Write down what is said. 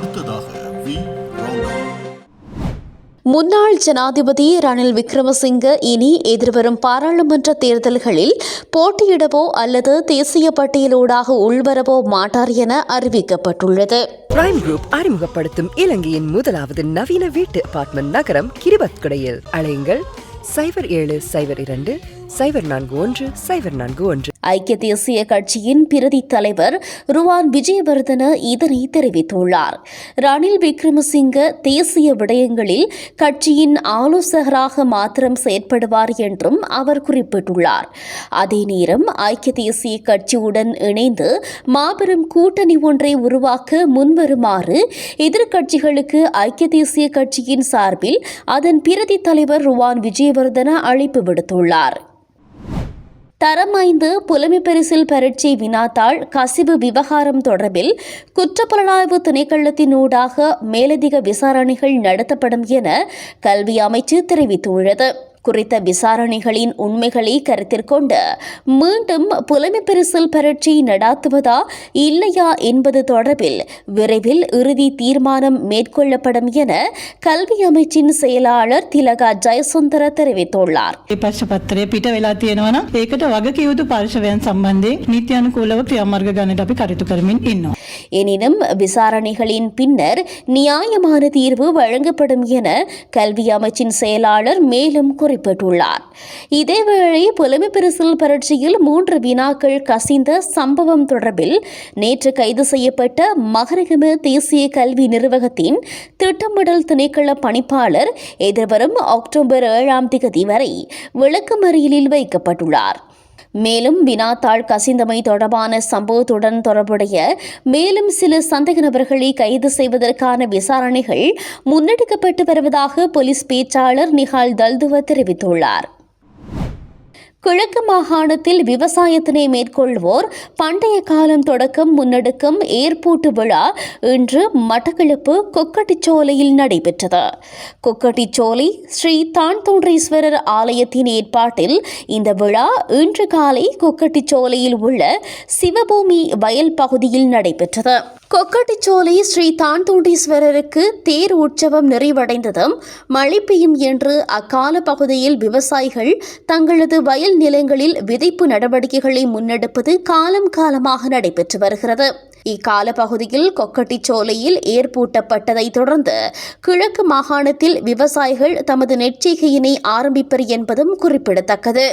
அடுத்ததாக வி. முன்னாள் ஜனாதிபதி ரணில் விக்ரமசிங்க இனி எதிர்வரும் பாராளுமன்ற தேர்தல்களில் போட்டியிடவோ அல்லது தேசிய பட்டியலூடாக உள்வரவோ மாட்டார் என அறிவிக்கப்பட்டுள்ளது. பிரைம் குரூப் அறிமுகப்படுத்தும் இலங்கையின் முதலாவது நவீன வீட்டு அபார்ட்மெண்ட் நகரம் கிரிபத்குடையில் அழையுங்கள் சைபர் ஏழு சைபர் இரண்டு சைபர் நான்கு ஒன்று சைபர் நான்கு ஒன்று. ஐக்கிய தேசிய கட்சியின் பிரதி தலைவர் ருவான் விஜயவர்தன இதனை தெரிவித்துள்ளார். ரணில் விக்ரமசிங்க தேசிய விடயங்களில் கட்சியின் ஆலோசகராக மாத்திரம் செயற்படுவார் என்றும் அவர் குறிப்பிட்டுள்ளார். அதே நேரம் ஐக்கிய தேசிய கட்சியுடன் இணைந்து மாபெரும் கூட்டணி ஒன்றை உருவாக்க முன்வருமாறு எதிர்க்கட்சிகளுக்கு ஐக்கிய தேசிய கட்சியின் சார்பில் அதன் பிரதி தலைவர் ருவான் விஜயவர்தன அழைப்பு விடுத்துள்ளார். தரம் ஐந்து புலமை பரீட்சை வினாத்தாள் கசிவு விவகாரம் தொடர்பில் குற்றப்புலனாய்வு திணைக்களத்தினூடாக மேலதிக விசாரணைகள் நடத்தப்படும் என கல்வி அமைச்சு தெரிவித்துள்ளது. குறித்த விசாரணைகளின் உண்மைகளை கருத்தில் கொண்டு மீண்டும் புலமை பரிசில் பரீட்சை நடாத்துவதா இல்லையா என்பது தொடர்பில் விரைவில் இறுதி தீர்மானம் மேற்கொள்ளப்படும் என கல்வி அமைச்சின் செயலாளர் திலகா ஜெயசுந்தர தெரிவித்துள்ளார் ඒ පශ්ච පත්‍රය පිට වෙලා තියෙනවා නම් ඒකට වගකිවයුතු පාර්ශවයන් සම්බන්ධයෙන් නීත්‍යානුකූලව ක්‍රියාමාර්ග ගන්නට අපි කටයුතු කරමින් ඉන්නවා. எனினும் விசாரணைகளின் பின்னர் நியாயமான தீர்வு வழங்கப்படும் என கல்வி அமைச்சின் செயலாளர் மேலும் குறிப்பிட்டுள்ளார். இதேவேளை புலமை பரிசில் பரீட்சையில் மூன்று வினாக்கள் கசிந்த சம்பவம் தொடர்பில் நேற்று கைது செய்யப்பட்ட மகரகம தேசிய கல்வி நிர்வாகத்தின் திட்டமிடல் திணைக்கள பணிப்பாளர் எதிர்வரும் அக்டோபர் ஏழாம் தேதி வரை விளக்கமறியலில் வைக்கப்பட்டுள்ளார். மேலும் வினாத்தாள் கசிந்தமை தொடர்பான சம்பவத்துடன் தொடர்புடைய மேலும் சில சந்தேக நபர்களை கைது செய்வதற்கான விசாரணைகள் முன்னெடுக்கப்பட்டு வருவதாக போலீஸ் பேச்சாளர் நிஹால் தல்துவ தெரிவித்துள்ளார். கிழக்கு மாகாணத்தில் விவசாயத்தினை மேற்கொள்வோர் பண்டைய காலம் தொடக்கம் முன்னெடுக்கும் ஏற்பூட்டு விழா இன்று மட்டக்களப்பு கொக்கட்டிச்சோலையில் நடைபெற்றது. கொக்கட்டிச்சோலை ஸ்ரீ தான்தோன்றீஸ்வரர் ஆலயத்தின் ஏற்பாட்டில் இந்த விழா இன்று காலை கொக்கட்டிச்சோலையில் உள்ள சிவபூமி வயல் பகுதியில் நடைபெற்றது. கொக்கட்டிச்சோலை ஸ்ரீ தான்தோண்டீஸ்வரருக்கு தேர் உற்சவம் நிறைவடைந்ததும் மழை பெய்யும் என்று அக்கால பகுதியில் விவசாயிகள் தங்களது வயல் நிலங்களில் விதைப்பு நடவடிக்கைகளை முன்னெடுப்பது காலம் காலமாக நடைபெற்று வருகிறது. இக்கால பகுதியில் கொக்கட்டிச்சோலையில் ஏற்பூட்டப்பட்டதை தொடர்ந்து கிழக்கு மாகாணத்தில் விவசாயிகள் தமது நெற்செய்கையினை ஆரம்பிப்பர் என்பதும் குறிப்பிடத்தக்கது.